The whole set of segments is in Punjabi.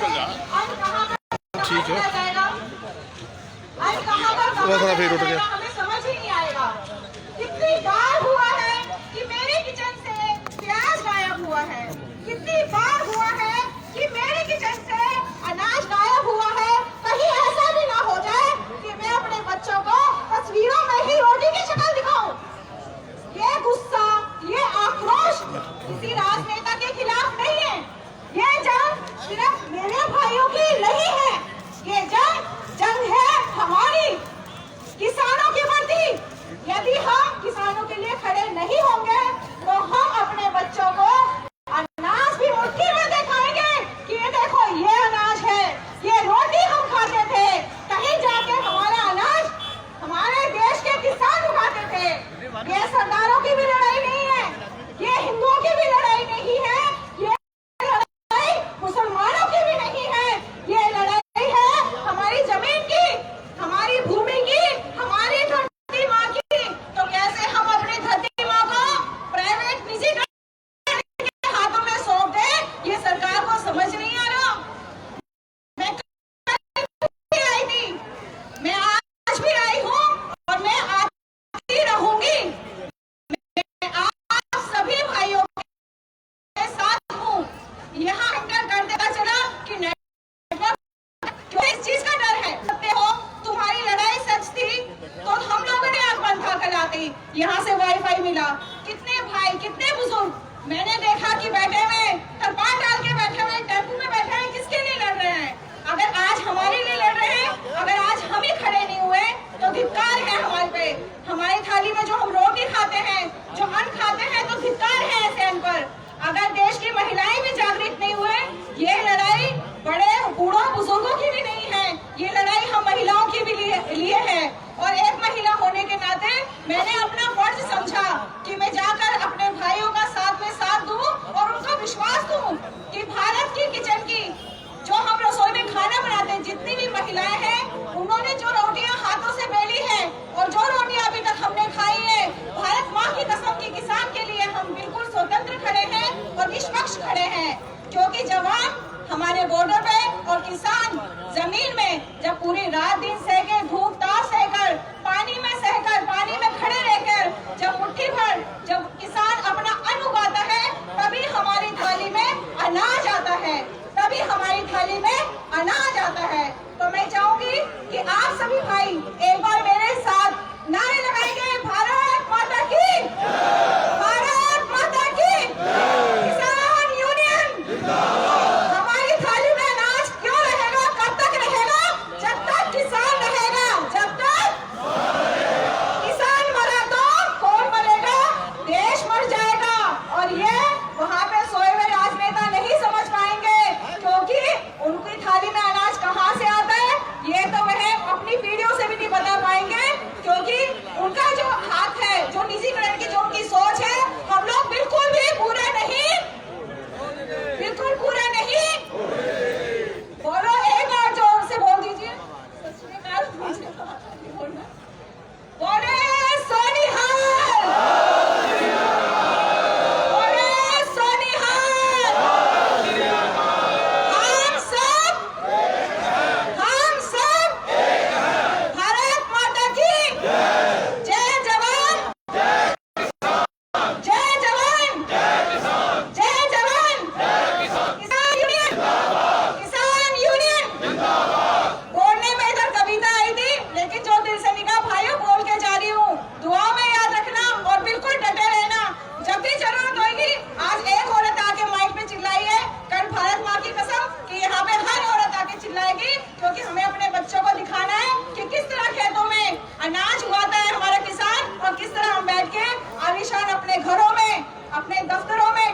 ठीक है। थोड़ा थोड़ा फिर उठ गया। हुआ है कि मेरे किचन से प्याज गायब हुआ है? कितनी बार हुआ यहाँ हमने कर देखा चला कि नेटवर्क क्यों इस चीज़ का डर है। सकते हो, तुम्हारी लड़ाई सच थी तो हम लोगों ने आग बंद कर ला यहाँ से वाईफाई मिला। कितने भाई, कितने बुज़ुर्ग? मैंने देखा कि बैठे हुए जितनी भी महिलाएँ हैं, उन्होंने जो रोटियाँ हाथों से बेली हैं और जो रोटियाँ अभी तक हमने खाई है, भारत माँ की कसम की किसान के लिए हम बिल्कुल स्वतंत्र खड़े हैं और निष्पक्ष खड़े हैं। क्योंकि जवान हमारे बॉर्डर पे और किसान ज़मीन में जब पूरी रात दिन सहके धूप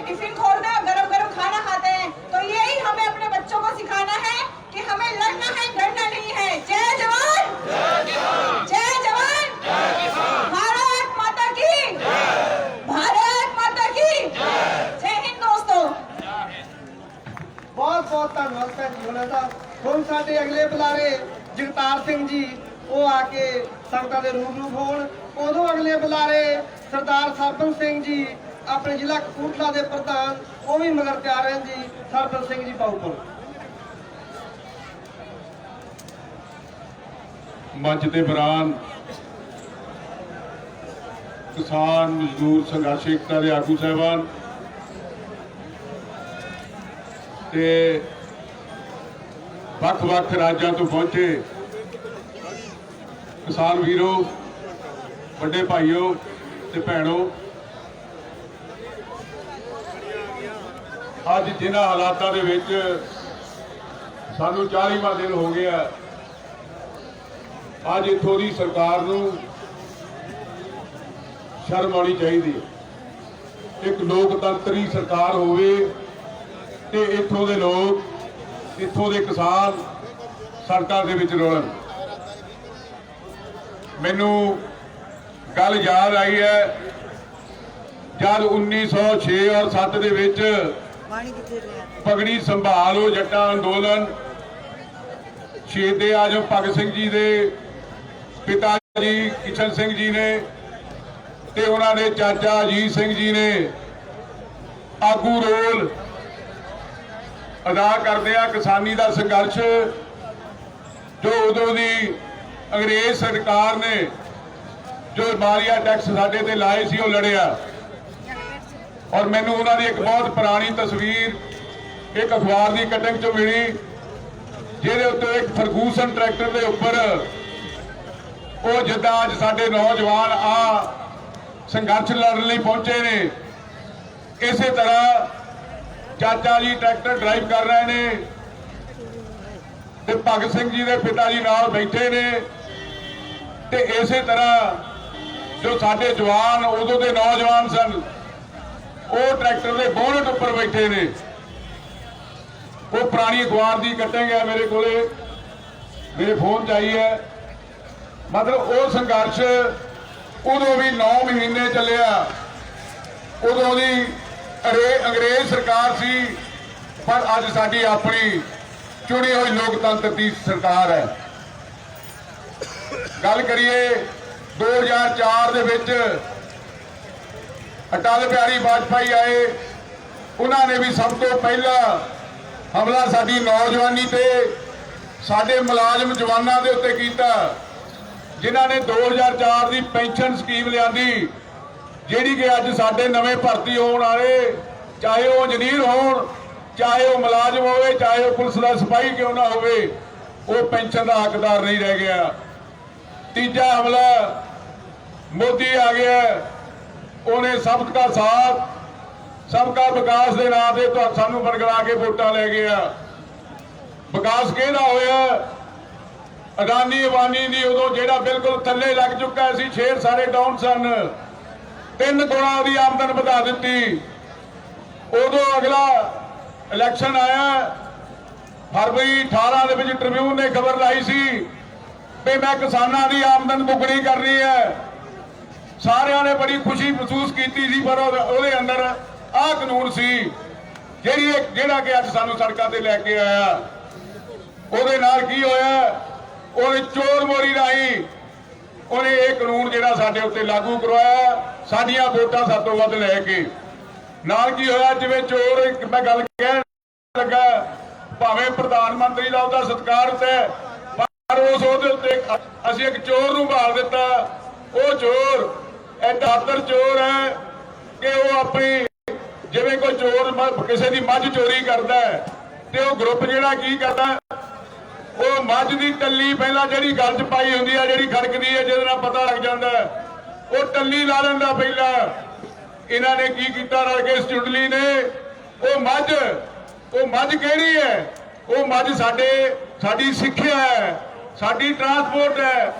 टिफिन खोलना और गरम गरम खाना खाते हैं तो यही हमें अपने बच्चों को सिखाना है कि हमें लड़ना है डरना नहीं है जय जवान जय जवान भारत माता की भारत माता की जय हिंद दोस्तों बहुत बहुत धन्यवाद ਭੈਣ ਜੋਨਾ ਸਾਹਿਬ ਹੁਣ ਸਾਡੇ ਅਗਲੇ ਬੁਲਾਰੇ ਜਗਤਾਰ ਸਿੰਘ ਜੀ ਉਹ ਆ ਕੇ ਸੰਗਤਾਂ ਦੇ ਰੂਬਰੂ ਹੋਣ ਉਦੋਂ ਅਗਲੇ ਬੁਲਾਰੇ ਸਰਦਾਰ ਸਰਪੰਚ ਸਿੰਘ ਜੀ ਆਪਣੇ ਜ਼ਿਲ੍ਹਾ ਕਪੂਰਥਲਾ ਦੇ ਪ੍ਰਧਾਨ, ਉਹ ਵੀ ਮਗਰ ਤਿਆਰ ਰਹਿਣ ਜੀ ਸਰਦਲ ਸਿੰਘ ਜੀ ਪਾਉਪੁਰ ਮੰਚ ਦੇ ਬਰਾਨ, ਕਿਸਾਨ ਮਜ਼ਦੂਰ ਸੰਘਰਸ਼ ਏਕਤਾ ਦੇ ਆਗੂ ਸਾਹਿਬਾਨ ਤੇ ਵੱਖ-ਵੱਖ ਰਾਜਾਂ ਤੋਂ ਪਹੁੰਚੇ ਕਿਸਾਨ ਵੀਰੋ, ਵੱਡੇ ਭਾਈਓ ਤੇ ਭੈਣੋ ਅੱਜ ਜਿਨ੍ਹਾਂ ਹਾਲਾਤਾਂ ਦੇ ਵਿੱਚ ਸਾਨੂੰ 40ਵਾਂ ਦਿਨ ਹੋ ਗਿਆ ਅੱਜ ਇੱਥੋਂ ਦੀ ਸਰਕਾਰ ਨੂੰ ਸ਼ਰਮ ਆਉਣੀ ਚਾਹੀਦੀ ਹੈ। ਇੱਕ ਲੋਕਤੰਤਰੀ ਸਰਕਾਰ ਹੋਵੇ ਤੇ ਇੱਥੋਂ ਦੇ ਲੋਕ, ਇੱਥੋਂ ਦੇ ਕਿਸਾਨ ਸੜਕਾਂ ਦੇ ਵਿੱਚ ਰੋਲਣ। ਮੈਨੂੰ ਗੱਲ ਯਾਦ ਆਈ ਹੈ, ਜਦ 1906 ਔਰ 7 ਦੇ ਵਿੱਚ ਪਗੜੀ ਸੰਭਾਲੋ ਜੱਟਾਂ ਅੰਦੋਲਨ। ਸ਼ਹੀਦੇ ਆਜਮ ਭਗਤ ਸਿੰਘ ਜੀ ਦੇ ਪਿਤਾ ਜੀ ਕਿਸ਼ਨ ਸਿੰਘ ਜੀ ਨੇ ਤੇ ਉਹਨਾਂ ਦੇ ਚਾਚਾ ਅਜੀਤ ਸਿੰਘ ਜੀ ਨੇ ਆਗੂ ਰੋਲ ਅਦਾ ਕਰਦੇ ਆ ਕਿਸਾਨੀ ਦਾ ਸੰਘਰਸ਼, ਜੋ ਉਦੋਂ ਦੀ ਅੰਗਰੇਜ਼ ਸਰਕਾਰ ਨੇ ਜੋ ਮਾਲੀਆ ਟੈਕਸ ਸਾਡੇ ਤੇ ਲਾਏ ਸੀ, ਉਹ ਲੜਿਆ। ਔਰ ਮੈਨੂੰ ਉਹਨਾਂ ਦੀ ਇੱਕ ਬਹੁਤ ਪੁਰਾਣੀ ਤਸਵੀਰ, ਇੱਕ ਅਖਬਾਰ ਦੀ ਕਟਿੰਗ ਚੋਂ ਮਿਲੀ, ਜਿਹਦੇ ਉੱਤੇ ਇੱਕ ਫਰਗੂਸਨ ਟਰੈਕਟਰ ਦੇ ਉੱਪਰ ਉਹ ਜਿੱਦਾਂ ਅੱਜ ਸਾਡੇ ਨੌਜਵਾਨ ਆ ਸੰਘਰਸ਼ ਲੜਨ ਲਈ ਪਹੁੰਚੇ ਨੇ, ਇਸੇ ਤਰ੍ਹਾਂ ਚਾਚਾ ਜੀ ਟਰੈਕਟਰ ਡਰਾਈਵ ਕਰ ਰਹੇ ਨੇ ਤੇ ਭਗਤ ਸਿੰਘ ਜੀ ਦੇ ਪਿਤਾ ਜੀ ਨਾਲ ਬੈਠੇ ਨੇ ਤੇ ਇਸੇ ਤਰ੍ਹਾਂ ਜੋ ਸਾਡੇ ਜਵਾਨ ਉਦੋਂ ਦੇ ਨੌਜਵਾਨ ਸਨ ਉਹ ਟਰੈਕਟਰ ਦੇ ਬੋਨਟ ਉੱਪਰ ਬੈਠੇ ਨੇ। ਉਹ ਪੁਰਾਣੀ ਅਖਬਾਰ ਦੀ ਕੱਟਿੰਗ ਹੈ ਮੇਰੇ ਕੋਲੇ। ਮੇਰੇ ਫੋਨ 'ਚ ਆਈ ਹੈ। ਮਤਲਬ ਉਹ ਸੰਘਰਸ਼ ਉਦੋਂ ਵੀ 9 ਮਹੀਨੇ ਚੱਲਿਆ। ਉਦੋਂ ਦੀ ਅੰਗਰੇਜ਼ ਸਰਕਾਰ ਸੀ, ਪਰ ਅੱਜ ਸਾਡੀ ਆਪਣੀ ਚੁਣੀ ਹੋਈ ਲੋਕਤੰਤਰ ਦੀ ਸਰਕਾਰ ਹੈ। ਗੱਲ ਕਰੀਏ 2004 ਦੇ ਵਿੱਚ ਅਟਲ ਬਿਹਾਰੀ ਵਾਜਪਾਈ ਆਏ। ਉਹਨਾਂ ਨੇ ਵੀ ਸਭ ਤੋਂ ਪਹਿਲਾਂ ਹਮਲਾ ਸਾਡੀ ਨੌਜਵਾਨੀ ਤੇ, ਸਾਡੇ ਮੁਲਾਜ਼ਮ ਜਵਾਨਾਂ ਦੇ ਉੱਤੇ ਕੀਤਾ। ਜਿਨ੍ਹਾਂ ਨੇ 2004 ਦੀ ਪੈਨਸ਼ਨ ਸਕੀਮ ਲਿਆਂਦੀ, ਜਿਹੜੀ ਕਿ ਅੱਜ ਸਾਡੇ ਨਵੇਂ ਭਰਤੀ ਹੋਣ ਵਾਲੇ, ਚਾਹੇ ਉਹ ਇੰਜੀਨੀਅਰ ਹੋਣ, ਚਾਹੇ ਉਹ ਮੁਲਾਜ਼ਮ ਹੋਵੇ, ਚਾਹੇ ਉਹ ਪੁਲਿਸ ਦਾ ਸਿਪਾਹੀ ਕਿਉਂ ਨਾ ਹੋਵੇ, ਉਹ ਪੈਨਸ਼ਨ ਦਾ ਹੱਕਦਾਰ ਨਹੀਂ ਰਹਿ ਗਿਆ। ਤੀਜਾ ਹਮਲਾ ਮੋਦੀ ਆ ਗਿਆ। ਉਹਨੇ ਸਭ ਸਬਕਾ ਸਾਥ ਸਭ ਸਬਕਾ ਵਿਕਾਸ ਦੇ ਨਾਂ ਤੇ ਸਾਨੂੰ ਬਰਗਲਾ ਕੇ ਵੋਟਾਂ ਲੈ ਗਿਆ ਵਿਕਾਸ ਕਿਹਦਾ ਹੋਇਆ? ਅਡਾਨੀ ਅਵਾਨੀ ਦੀ ਉਦੋਂ ਜਿਹੜਾ ਬਿਲਕੁਲ ਥੱਲੇ ਲੱਗ ਚੁੱਕਾ ਸੀ, ਸ਼ੇਰ ਸਾਰੇ ਡਾਊਨ ਸਨ। ਤਿੰਨ ਗੁਣਾ ਉਹਦੀ ਆਮਦਨ ਵਧਾ ਦਿੱਤੀ। ਉਦੋਂ ਅਗਲਾ ਇਲੈਕਸ਼ਨ ਆਇਆ। ਫਰਵਰੀ 18 ਦੇ ਵਿੱਚ ਟ੍ਰਿਬਿਊਨ ਨੇ ਖਬਰ ਲਾਈ ਸੀ ਵੀ ਮੈਂ ਕਿਸਾਨਾਂ ਦੀ ਆਮਦਨ ਦੁੱਗਣੀ ਕਰਨੀ ਹੈ। ਸਾਰਿਆਂ ਨੇ ਬੜੀ ਖੁਸ਼ੀ ਮਹਿਸੂਸ ਕੀਤੀ ਸੀ ਪਰ ਉਹਦੇ- ਅੰਦਰ ਆਹ ਕਾਨੂੰਨ ਸੀ, ਜਿਹੜੀ ਜਿਹੜਾ ਕਿ ਅੱਜ ਸਾਨੂੰ ਸੜਕਾਂ ਤੇ ਲੈ ਕੇ ਆਇਆ। ਉਹਦੇ ਨਾਲ ਕੀ ਹੋਇਆ? ਉਹਨੇ ਚੋਰ ਮੋਰੀ ਰਾਹੀਂ ਉਹਨੇ ਇਹ ਕਾਨੂੰਨ ਜਿਹੜਾ ਸਾਡੇ ਉੱਤੇ ਲਾਗੂ ਕਰਵਾਇਆ, ਸਾਡੀਆਂ ਵੋਟਾਂ ਸਭ ਤੋਂ ਵੱਧ ਲੈ ਕੇ। ਨਾਲ ਕੀ ਹੋਇਆ? ਜਿਵੇਂ ਚੋਰ ਮੈਂ ਗੱਲ ਕਹਿਣ ਲੱਗਾ, ਭਾਵੇਂ ਪ੍ਰਧਾਨ ਮੰਤਰੀ ਦਾ ਉਹਦਾ ਸਤਿਕਾਰ ਉੱਤੇ, ਪਰ ਉਸ ਉਹਦੇ ਉੱਤੇ ਅਸੀਂ ਇੱਕ ਚੋਰ ਨੂੰ ਭਾਲ ਦਿੱਤਾ। ਉਹ ਚੋਰ ਐਡਾ ਚੋਰ ਹੈ ਕਿ ਉਹ ਆਪਣੀ ਜਿਵੇਂ ਕੋਈ ਚੋਰ ਕਿਸੇ ਦੀ ਮੱਝ ਚੋਰੀ ਕਰਦਾ ਹੈ ਤੇ ਉਹ ਗਰੁੱਪ ਜਿਹੜਾ ਕੀ ਕਰਦਾ ਉਹ ਮੱਝ ਦੀ ਟੱਲੀ ਪਹਿਲਾਂ ਜਿਹੜੀ ਗੱਲ 'ਚ ਪਾਈ ਹੁੰਦੀ ਹੈ ਜਿਹੜੀ ਖੜਕਦੀ ਹੈ ਜਿਹਦੇ ਨਾਲ ਪਤਾ ਲੱਗ ਜਾਂਦਾ ਉਹ ਟੱਲੀ ਲਾ ਲੈਂਦਾ ਪਹਿਲਾਂ। ਇਹਨਾਂ ਨੇ ਕੀ ਕੀਤਾ ਰਲ ਕੇ? ਇਸ ਨੇ। ਉਹ ਮੱਝ ਉਹ ਮੱਝ ਕਿਹੜੀ ਹੈ? ਉਹ ਮੱਝ ਸਾਡੇ, ਸਾਡੀ ਸਿੱਖਿਆ ਹੈ, ਸਾਡੀ ਟਰਾਂਸਪੋਰਟ ਹੈ,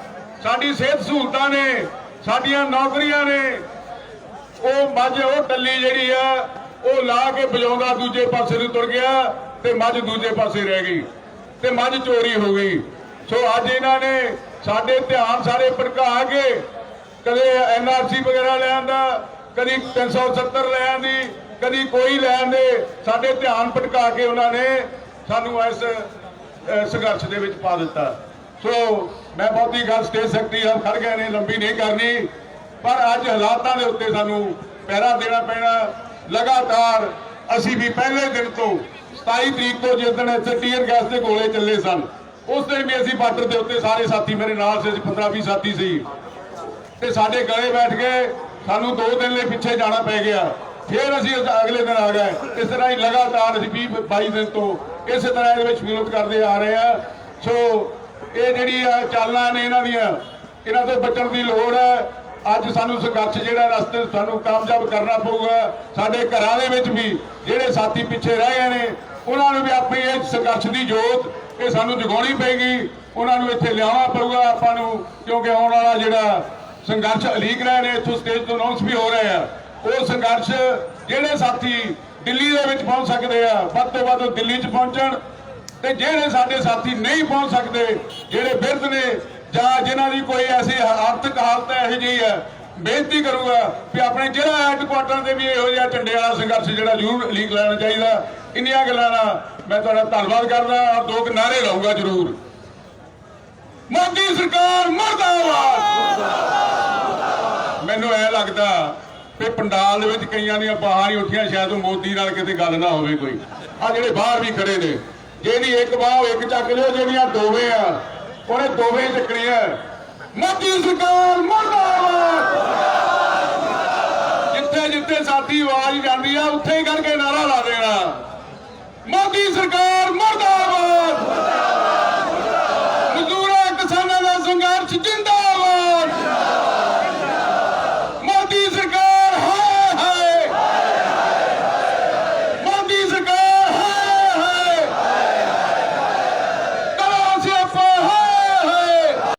ਸਾਡੀ ਸਿਹਤ ਸਹੂਲਤਾਂ ਨੇ। ਸਾਡੀਆਂ ਨੌਕਰੀਆਂ ਨੇ। ਉਹ ਮੱਝ, ਉਹ ਟੱਲੀ ਜਿਹੜੀ ਆ, ਉਹ ਲਾ ਕੇ ਵਜਾਉਂਦਾ ਦੂਜੇ ਪਾਸੇ ਨੂੰ ਤੁਰ ਗਿਆ ਤੇ ਮੱਝ ਦੂਜੇ ਪਾਸੇ ਰਹਿ ਗਈ ਤੇ ਮੱਝ ਚੋਰੀ ਹੋ ਗਈ। ਸੋ ਅੱਜ ਇਹਨਾਂ ਨੇ ਸਾਡੇ ਧਿਆਨ ਸਾਰੇ ਭਟਕਾ ਕੇ ਕਦੇ ਐਨਆਰਸੀ ਵਗੈਰਾ ਲੈ ਆਂਦਾ, ਕਦੀ 370 ਲੈ ਆਂਦੀ, ਕਦੀ ਕੋਈ ਲੈ ਆਂਦੇ। ਸਾਡੇ ਧਿਆਨ ਭਟਕਾ ਕੇ ਉਹਨਾਂ ਨੇ ਸਾਨੂੰ ਇਸ ਸੰਘਰਸ਼ ਦੇ ਵਿੱਚ ਪਾ ਦਿੱਤਾ। ਸੋ ਮੈਂ ਬਹੁਤੀ ਗੱਲ ਸਟੇਜ ਸਕਤੀ ਹਮ ਖੜ ਗਏ ਨੇ ਲੰਬੀ ਨਹੀਂ ਕਰਨੀ, ਪਰ ਅੱਜ ਹਾਲਾਤਾਂ ਦੇ ਉੱਤੇ ਸਾਨੂੰ ਪਹਿਰਾ ਦੇਣਾ ਪੈਣਾ। ਲਗਾਤਾਰ ਅਸੀਂ ਵੀ ਪਹਿਲੇ ਦਿਨ ਤੋਂ 27 ਤਰੀਕ ਤੋਂ ਜਿਸ ਦਿਨ ਇੱਥੇ ਟੀਅਰ ਗੈਸ ਦੇ ਗੋਲੇ ਚੱਲੇ ਸਨ, ਉਸ ਦਿਨ ਵੀ ਅਸੀਂ ਬਾਰਡਰ ਦੇ ਉੱਤੇ ਸਾਰੇ ਸਾਥੀ ਮੇਰੇ ਨਾਲ ਸੀ 15 20 ਸਾਥੀ ਸੀ। ਤੇ ਸਾਡੇ ਗਲੇ ਬੈਠ ਗਏ ਸਾਨੂੰ ਦੋ ਦਿਨ ਲਈ ਪਿੱਛੇ ਜਾਣਾ ਪੈ ਗਿਆ। ਫਿਰ ਅਸੀਂ ਅਗਲੇ ਦਿਨ ਆ ਗਏ। ਇਸ ਤਰ੍ਹਾਂ ਹੀ ਲਗਾਤਾਰ ਅਸੀਂ 20 22 ਦਿਨ ਤੋਂ ਇਸੇ ਤਰ੍ਹਾਂ ਇਹਦੇ ਵਿੱਚ ਵਿਰੋਧ ਕਰਦੇ ਆ ਰਹੇ ਆ। ਸੋ ਇਹ ਜਿਹੜੀ ਆ ਚਾਲਾਂ ਨੇ ਇਹਨਾਂ ਦੀਆਂ, ਇਹਨਾਂ ਤੋਂ ਬਚਣ ਦੀ ਲੋੜ ਹੈ। ਅੱਜ ਸਾਨੂੰ ਸੰਘਰਸ਼ ਜਿਹੜਾ ਰਸਤੇ ਸਾਨੂੰ ਕਾਮਯਾਬ ਕਰਨਾ ਪਊਗਾ, ਸਾਡੇ ਘਰਾਂ ਦੇ ਵਿੱਚ ਵੀ ਜਿਹੜੇ ਸਾਥੀ ਪਿੱਛੇ ਰਹਿ ਗਏ ਨੇ, ਉਹਨਾਂ ਨੂੰ ਵੀ ਆਪਣੀ ਇਹ ਸੰਘਰਸ਼ ਦੀ ਜੋਤ ਇਹ ਸਾਨੂੰ ਜਗਾਉਣੀ ਪਏਗੀ। ਉਹਨਾਂ ਨੂੰ ਇੱਥੇ ਲਿਆਉਣਾ ਪਊਗਾ ਆਪਾਂ ਨੂੰ, ਕਿਉਂਕਿ ਆਉਣ ਵਾਲਾ ਜਿਹੜਾ ਸੰਘਰਸ਼ ਅਲੀਕ ਰਹੇ ਨੇ ਇੱਥੋਂ ਸਟੇਜ ਤੋਂ ਅਨਾਉਂਸ ਵੀ ਹੋ ਰਿਹਾ ਆ। ਉਹ ਸੰਘਰਸ਼ ਜਿਹੜੇ ਸਾਥੀ ਦਿੱਲੀ ਦੇ ਵਿੱਚ ਪਹੁੰਚ ਸਕਦੇ ਆ, ਵੱਧ ਤੋਂ ਵੱਧ ਦਿੱਲੀ 'ਚ ਪਹੁੰਚਣ ਤੇ ਜਿਹੜੇ ਸਾਡੇ ਸਾਥੀ ਨਹੀਂ ਪਹੁੰਚ ਸਕਦੇ, ਜਿਹੜੇ ਬਿਰਧ ਨੇ, ਜਾਂ ਜਿਨ੍ਹਾਂ ਦੀ ਕੋਈ ਐਸੀ ਆਰਥਿਕ ਹਾਲਤ ਇਹੋ ਜਿਹੀ ਹੈ, ਬੇਨਤੀ ਕਰੂਗਾ ਕਿ ਆਪਣੇ ਜ਼ਿਲ੍ਹਾ ਹੈੱਡਕੁਆਟਰ ਤੇ ਵੀ ਇਹੋ ਜਿਹਾ ਝੰਡੇ ਵਾਲਾ ਸੰਘਰਸ਼ ਜਿਹੜਾ ਜ਼ਰੂਰ ਲੀਕ ਲੈਣਾ ਚਾਹੀਦਾ। ਇੰਨੀਆਂ ਗੱਲਾਂ ਨਾਲ ਮੈਂ ਤੁਹਾਡਾ ਧੰਨਵਾਦ ਕਰਦਾ ਔਰ ਦੋ ਕੁ ਨਾਅਰੇ ਲਾਉਂਗਾ ਜ਼ਰੂਰ। ਮੋਦੀ ਸਰਕਾਰ ਮਰਦਾਬਾਦ! ਮੈਨੂੰ ਐ ਲੱਗਦਾ ਕਿ ਪੰਡਾਲ ਦੇ ਵਿੱਚ ਕਈਆਂ ਦੀਆਂ ਬਾਹਾਂ ਹੀ ਉੱਠੀਆਂ, ਸ਼ਾਇਦ ਉਹ ਮੋਦੀ ਨਾਲ ਕਿਤੇ ਗੱਲ ਨਾ ਹੋਵੇ ਕੋਈ। ਆ ਜਿਹੜੇ ਬਾਹਰ ਵੀ ਖੜੇ ਨੇ ਜਿਹਦੀ ਇੱਕ ਬਾਹ ਇੱਕ ਚੱਕ ਲਿਓ ਜਿਹੜੀਆਂ ਦੋਵੇਂ ਆ। ਉਹਨੇ ਦੋਵੇਂ ਚੱਕਣੀਆਂ ਮੋਦੀ ਸਰਕਾਰ ਮਰਦਾਬਾਦ! ਜਿੱਥੇ ਜਿੱਥੇ ਸਾਡੀ ਆਵਾਜ਼ ਜਾਂਦੀ ਆ, ਉੱਥੇ ਹੀ ਕਰਕੇ ਨਾਰਾ ਲਾ ਦੇਣਾ।